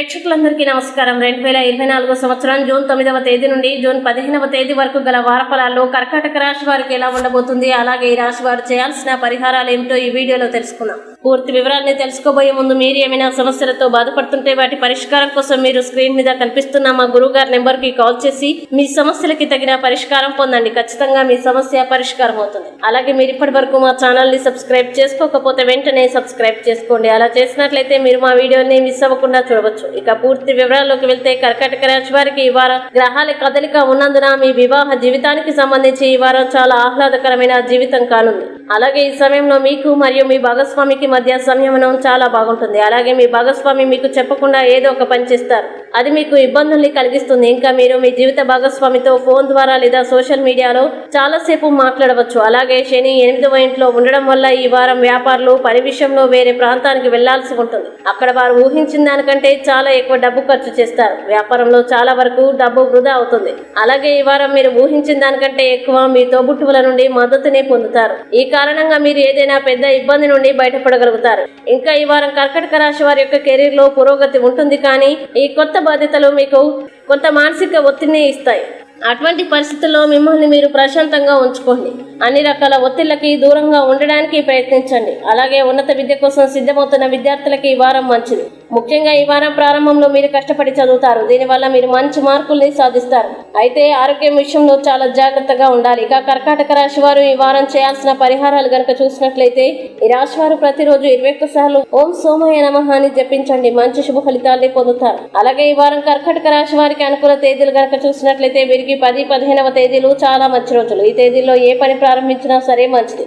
ప్రేక్షకులందరికీ నమస్కారం. రెండు వేల ఇరవై నాలుగో సంవత్సరం జూన్ తొమ్మిదవ తేదీ నుండి జూన్ పదిహేనవ తేదీ వరకు గల వారఫలాల్లో కర్కాటక రాశి వారికి ఎలా ఉండబోతుంది? అలాగే ఈ రాశి వారు చేయాల్సిన పరిహారాలు ఏమిటో ఈ వీడియోలో తెలుసుకుందాం. పూర్తి వివరాల్ని తెలుసుకోబోయే ముందు మీరు ఏమైనా సమస్యలతో బాధపడుతుంటే వాటి పరిష్కారం కోసం మీరు స్క్రీన్ మీద కనిపిస్తున్న మా గురువుగారి నెంబర్కి నెంబర్కి కాల్ చేసి మీ సమస్యలకి తగిన పరిష్కారం పొందండి. ఖచ్చితంగా మీ సమస్య పరిష్కారం అవుతుంది. అలాగే మీరు ఇప్పటి వరకు మా ఛానల్ని సబ్స్క్రైబ్ చేసుకోకపోతే వెంటనే సబ్స్క్రైబ్ చేసుకోండి. అలా చేసినట్లయితే మీరు మా వీడియోని మిస్ అవ్వకుండా చూడవచ్చు. ఇక పూర్తి వివరాల్లోకి వెళ్తే కర్కాటక రాశి వారికి ఈ వారం గ్రహాల కదలిక ఉన్నందున మీ వివాహ జీవితానికి సంబంధించి ఈ వారం చాలా ఆహ్లాదకరమైన జీవితం కానుంది. అలాగే ఈ సమయంలో మీకు మరియు మీ భాగస్వామికి మధ్య సంయమనం చాలా బాగుంటుంది. అలాగే మీ భాగస్వామి మీకు చెప్పకుండా ఏదో ఒక పని చేస్తారు. అది మీకు ఇబ్బందుల్ని కలిగిస్తుంది. ఇంకా మీరు మీ జీవిత భాగస్వామితో ఫోన్ ద్వారా లేదా సోషల్ మీడియాలో చాలాసేపు మాట్లాడవచ్చు. అలాగే శని ఎనిమిదవ ఇంట్లో ఉండడం వల్ల ఈ వారం వ్యాపారులు పని విషయంలో వేరే ప్రాంతానికి వెళ్ళాల్సి ఉంటుంది. అక్కడ వారు ఊహించిన దానికంటే చాలా ఎక్కువ డబ్బు ఖర్చు చేస్తారు. వ్యాపారంలో చాలా వరకు డబ్బు వృధా అవుతుంది. అలాగే ఈ వారం మీరు ఊహించిన దానికంటే ఎక్కువ మీ తోబుట్టువుల నుండి మద్దతుని పొందుతారు. ఈ కారణంగా మీరు ఏదైనా పెద్ద ఇబ్బంది నుండి బయటపడగలుగుతారు. ఇంకా ఈ వారం కర్కటక రాశి వారి యొక్క కెరీర్లో పురోగతి ఉంటుంది. కానీ ఈ కొత్త బాధ్యతలు మీకు కొంత మానసిక ఒత్తిడిని ఇస్తాయి. అటువంటి పరిస్థితుల్లో మిమ్మల్ని మీరు ప్రశాంతంగా ఉంచుకోండి. అన్ని రకాల ఒత్తిళ్ళకి దూరంగా ఉండడానికి ప్రయత్నించండి. అలాగే ఉన్నత విద్య కోసం సిద్ధమవుతున్న విద్యార్థులకి ఈ వారం మంచిది. ముఖ్యంగా ఈ వారం ప్రారంభంలో మీరు కష్టపడి చదువుతారు. దీనివల్ల మీరు మంచి మార్కుల్ని సాధిస్తారు. అయితే ఆరోగ్యం విషయంలో చాలా జాగ్రత్తగా ఉండాలి. ఇక కర్కాటక రాశి వారు ఈ వారం చేయాల్సిన పరిహారాలు గనక చూసినట్లయితే ఈ రాశి వారు ప్రతిరోజు ఇరవై ఒక్క సార్లు ఓం సోమయ నమః అని జపించండి. మంచి శుభ ఫలితాల్ని పొందుతారు. అలాగే ఈ వారం కర్కాటక రాశి వారికి అనుకూల తేదీలు గనక చూసినట్లయితే వీరికి పది పదిహేనవ తేదీలు చాలా మంచి రోజులు. ఈ తేదీలో ఏ పని ప్రారంభించినా సరే మంచిది.